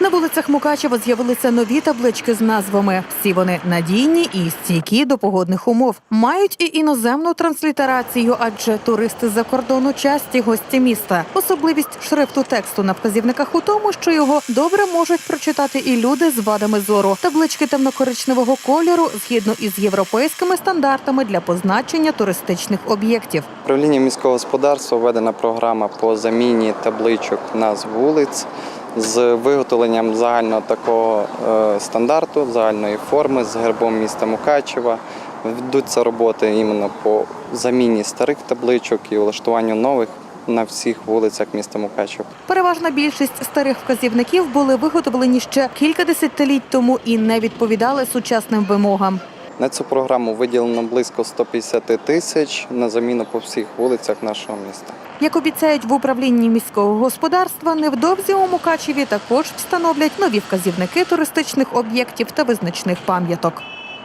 На вулицях Мукачева з'явилися нові таблички з назвами. Всі вони надійні і стійкі до погодних умов. Мають і іноземну транслітерацію, адже туристи з-за кордону часті гості міста. Особливість шрифту тексту на вказівниках у тому, що його добре можуть прочитати і люди з вадами зору. Таблички темно-коричневого кольору згідно із європейськими стандартами для позначення туристичних об'єктів. Управління міського господарства введена програма по заміні табличок назв вулиць з виготовленням загального такого е, стандарту, загальної форми з гербом міста Мукачева. Ведуться роботи іменно по заміні старих табличок і влаштуванню нових на всіх вулицях міста Мукачева. Переважна більшість старих вказівників були виготовлені ще кілька десятиліть тому і не відповідали сучасним вимогам. На цю програму виділено близько 150 тисяч на заміну по всіх вулицях нашого міста. Як обіцяють в управлінні міського господарства, невдовзі у Мукачеві також встановлять нові вказівники туристичних об'єктів та визначних пам'яток.